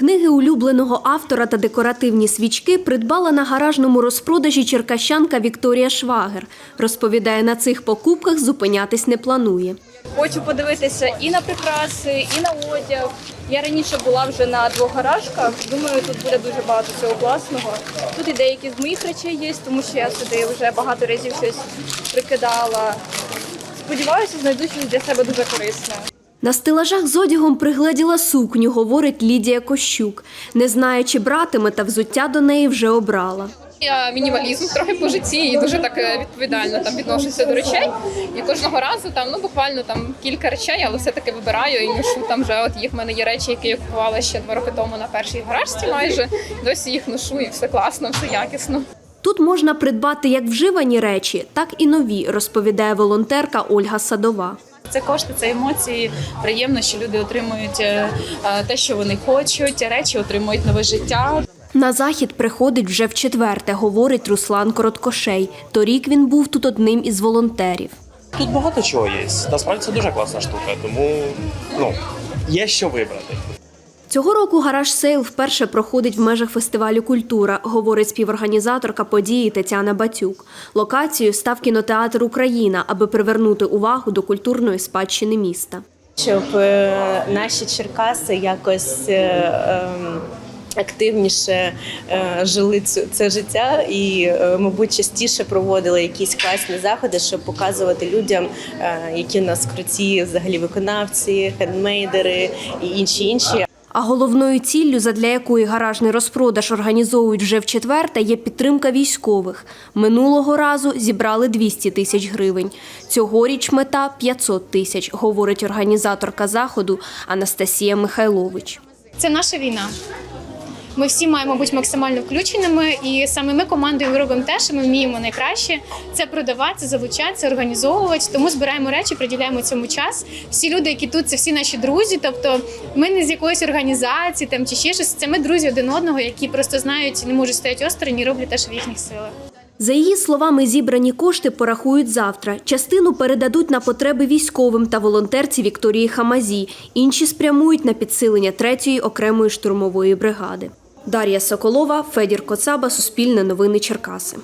Книги улюбленого автора та декоративні свічки придбала на гаражному розпродажі черкащанка Вікторія Швагер. Розповідає, на цих покупках зупинятись не планує. Хочу подивитися і на прикраси, і на одяг. Я раніше була вже на двох гаражках. Думаю, тут буде дуже багато всього класного. Тут і деякі з моїх речей є, тому що я сюди вже багато разів щось прикидала. Сподіваюся, знайду щось для себе дуже корисне. На стелажах з одягом пригледіла сукню, говорить Лідія Кощук. Не знає, чи братиме, та взуття до неї вже обрала. Я мінімалізм трохи по житті і дуже так е, відповідально там відношуся до речей. І кожного разу там ну буквально там кілька речей, але все таки вибираю і ношу там вже. От їх в мене є речі, які я купувала ще два роки тому на першій гаражці. Майже досі їх ношу, і все класно, все якісно. Тут можна придбати як вживані речі, так і нові, розповідає волонтерка Ольга Садова. Це кошти, це емоції. Приємно, що люди отримують е, е, те, що вони хочуть. Речі отримують нове життя. На захід приходить вже в четверте, говорить Руслан Короткошей. Торік він був тут одним із волонтерів. Тут багато чого є. Насправді це дуже класна штука, тому ну є що вибрати. Цього року гараж сейл вперше проходить в межах фестивалю Культура, говорить співорганізаторка події Тетяна Батюк. Локацією став кінотеатр Україна, аби привернути увагу до культурної спадщини міста. щоб е, наші Черкаси якось е, ем, активніше е, жили це життя і, мабуть, частіше проводили якісь класні заходи, щоб показувати людям, які в нас круті взагалі виконавці, хендмейдери і інші інші. А головною ціллю, задля якої гаражний розпродаж організовують вже в четверте, є підтримка військових. Минулого разу зібрали 200 тисяч гривень. Цьогоріч мета 500 тисяч, говорить організаторка заходу Анастасія Михайлович. Це наша війна. Ми всі маємо бути максимально включеними, і саме ми командою робимо те, що ми вміємо найкраще. Це продавати, залучатися, організовувати. Тому збираємо речі, приділяємо цьому час. Всі люди, які тут, це всі наші друзі. Тобто, ми не з якоїсь організації там чи ще щось. Це ми друзі один одного, які просто знають, не можуть стояти осторонь і роблять те, що в їхніх силах. За її словами, зібрані кошти порахують завтра. Частину передадуть на потреби військовим та волонтерці Вікторії Хамазі. Інші спрямують на підсилення третьої окремої штурмової бригади. Дар'я Соколова, Федір Коцаба, Суспільне новини Черкаси.